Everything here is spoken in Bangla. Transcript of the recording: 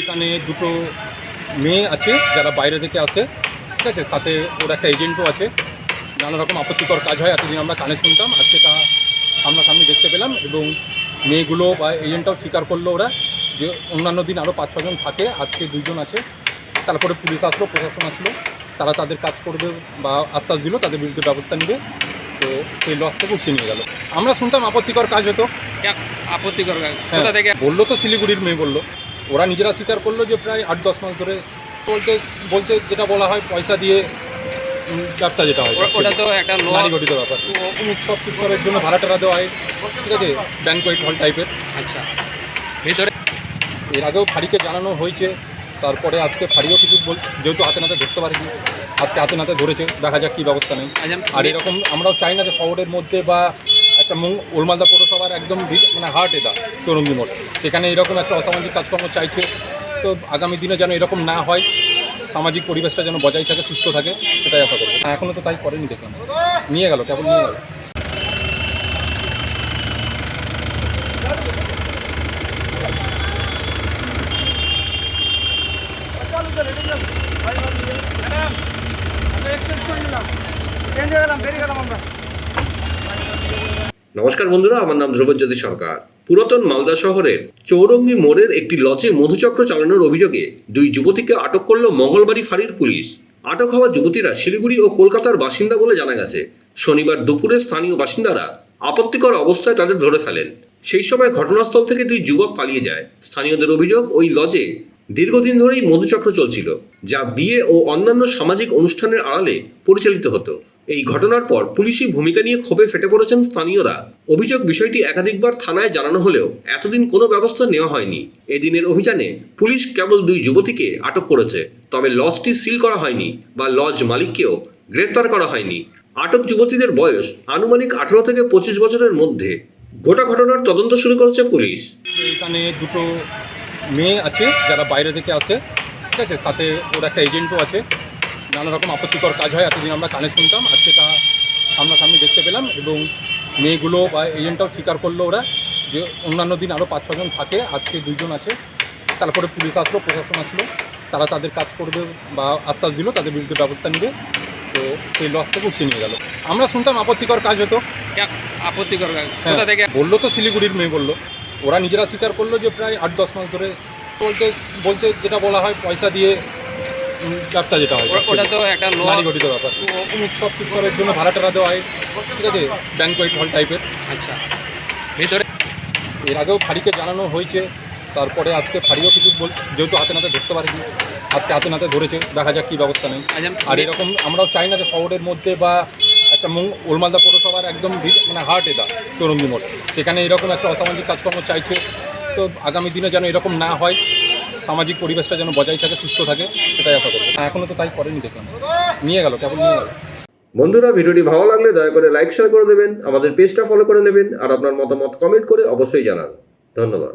এখানে দুটো মেয়ে আছে, যারা বাইরে থেকে আসে। ঠিক আছে, সাথে ওর একটা এজেন্টও আছে। নানা রকম আপত্তিকর কাজ হয়, এতদিন আমরা কানে শুনতাম, আজকে তা সামনাসামনি দেখতে পেলাম এবং মেয়েগুলো বা এজেন্টটাও স্বীকার করল ওরা যে অন্যান্য দিন আরও পাঁচ ছজন থাকে, আজকে দুইজন আছে। তারপরে পুলিশ আসলো, প্রশাসন আসলো, তারা তাদের কাজ করবে বা আশ্বাস দিল, তাদের বিরুদ্ধে ব্যবস্থা নেবে। তো সেই লস থেকে উঠিয়ে নিয়ে গেল। আমরা শুনতাম আপত্তিকর কাজ হতো। আপত্তিকর কাজ। হ্যাঁ, কোথা থেকে? বলল তো শিলিগুড়ির মেয়ে বলল। ওরা নিজেরা স্বীকার করল যে প্রায় আট দশ মাস ধরে বলতে বলতে যেটা বলা হয় পয়সা দিয়ে ব্যবসা যেটা হয়। ওটা তো একটা নারী গঠিত ব্যাপার। উৎসব উৎসবের জন্য ভাড়া টাড়া দেওয়া হয়। ঠিক আছে? ব্যাংকোয়েট হল টাইপের আচ্ছা। ভিতরে এর আগেও ফাঁড়িকে জানানো হয়েছে তারপরে আজকে ফাঁড়িও কিছু বল যেহেতু হাতে নাতে ধরতে পারিনি আজকে হাতে নাতে ধরেছে দেখা যাক কী ব্যবস্থা নেই। আচ্ছা, আর এরকম আমরাও চাই না যে শহরের মধ্যে বা একটা ওলমালদা পৌরসভার একদম মানে হার্ট এটা চৌরঙ্গি মোড়। সেখানে এরকম একটা অসামাজিক কাজকর্ম চাইছে তো আগামী দিনে যেন এরকম না হয় সামাজিক পরিবেশটা যেন বজায় থাকে সুস্থ থাকে সেটাই আশা করব। হ্যাঁ এখনও তো তাই করেনি দেখলাম। নিয়ে গেল কেবল নিয়ে গেল। নমস্কার বন্ধুরা, আমার নাম ধ্রুবজ্যোতি সরকার। পুরাতন মালদা শহরের চৌরঙ্গি মোড়ের একটি লজে মধুচক্র চালানোর অভিযোগে দুই যুবতীকে আটক করল মঙ্গলবাড়ি ফাঁড়ির পুলিশ। আটক হওয়া যুবতীরা শিলিগুড়ি ও কলকাতার বাসিন্দা বলে জানা গেছে। শনিবার দুপুরে স্থানীয় বাসিন্দারা আপত্তিকর অবস্থায় তাদের ধরে ফেলেন। সেই সময় ঘটনাস্থল থেকে দুই যুবক পালিয়ে যায়। স্থানীয়দের অভিযোগ, ওই লজে দীর্ঘদিন ধরেই মধুচক্র চলছিল, যা বিয়ে ও অন্যান্য সামাজিক অনুষ্ঠানের আড়ালে পরিচালিত হতো। এই ঘটনার পর পুলিশি ভূমিকা নিয়ে ক্ষোভে ফেটে পড়েছেন স্থানীয়রা। অভিযোগ বিষয়টি একাধিকবার থানায় জানানো হলেও এতদিন কোনো ব্যবস্থা নেওয়া হয়নি। এদিনের অভিযানে পুলিশ কেবল দুই যুবতীকে আটক করেছে, তবে লজটি সিল করা হয়নি বা লজ মালিককেও গ্রেপ্তার করা হয়নি। আটক যুবতীদের বয়স আনুমানিক আঠারো থেকে পঁচিশ বছরের মধ্যে। গোটা ঘটনার তদন্ত শুরু করেছে পুলিশ। এখানে দুটো মেয়ে আছে যারা বাইরে থেকে আসে ঠিক আছে সাথে ওর একটা এজেন্টও আছে। নানা রকম আপত্তিকর কাজ হয় এতদিন আমরা কানে শুনতাম আজকে তা সামনাসামনি দেখতে পেলাম এবং মেয়েগুলো বা এজেন্টটাও স্বীকার করল ওরা যে অন্যান্য দিন আরও পাঁচ ছজন থাকে আজকে দুইজন আছে। তারপরে পুলিশ আসলো প্রশাসন আসলো তারা তাদের কাজ করবে বা আশ্বাস দিল তাদের বিরুদ্ধে ব্যবস্থা নেবে। তো সেই লস থেকে উঠিয়ে নিয়ে গেল। আমরা শুনতাম আপত্তিকর কাজ হতো। আপত্তিকর কাজ। হ্যাঁ, কোথা থেকে? বলল তো শিলিগুড়ির মেয়ে বলল। ওরা নিজেরা স্বীকার করল যে প্রায় আট দশ মাস ধরে বলতে বলতে যেটা বলা হয় পয়সা দিয়ে ব্যবসা যেটা হয় ওটা তো একটা নারী গঠিত ব্যাপার। উৎসব উৎসবের জন্য ভাড়া টাড়া দেওয়া হয়। ঠিক আছে? ব্যাংকোয়েট হল টাইপের আচ্ছা। ভিতরে এর আগেও ফাঁড়িকে জানানো হয়েছে। তারপরে আজকে ফাঁড়িও কিছু বল যেহেতু হাতে নাতে ধরতে পারিনি আজকে হাতে নাতে ধরেছে। দেখা যাক কী ব্যবস্থা নেই আচ্ছা, আর এরকম আমরাও চাই না যে শহরের মধ্যে বা একটা ওলমালদা পৌরসভার একদম মানে হার্ট এটা, চৌরঙ্গি মোড়। সেখানে এরকম একটা অসামাজিক কাজকর্ম চাইছে। তো আগামী দিনে যেন এরকম না হয়, সামাজিক পরিবেশটা যেন বজায় থাকে, সুস্থ থাকে, সেটাই আশা করব। এখনও তো তাই করেনি দেখলাম। নিয়ে গেল, কেবল নিয়ে গেল। বন্ধুরা, ভিডিওটি ভালো লাগলে দয়া করে লাইক শেয়ার করে দেবেন, আমাদের পেজটা ফলো করে নেবেন, আর আপনার মতামত কমেন্ট করে অবশ্যই জানান। ধন্যবাদ।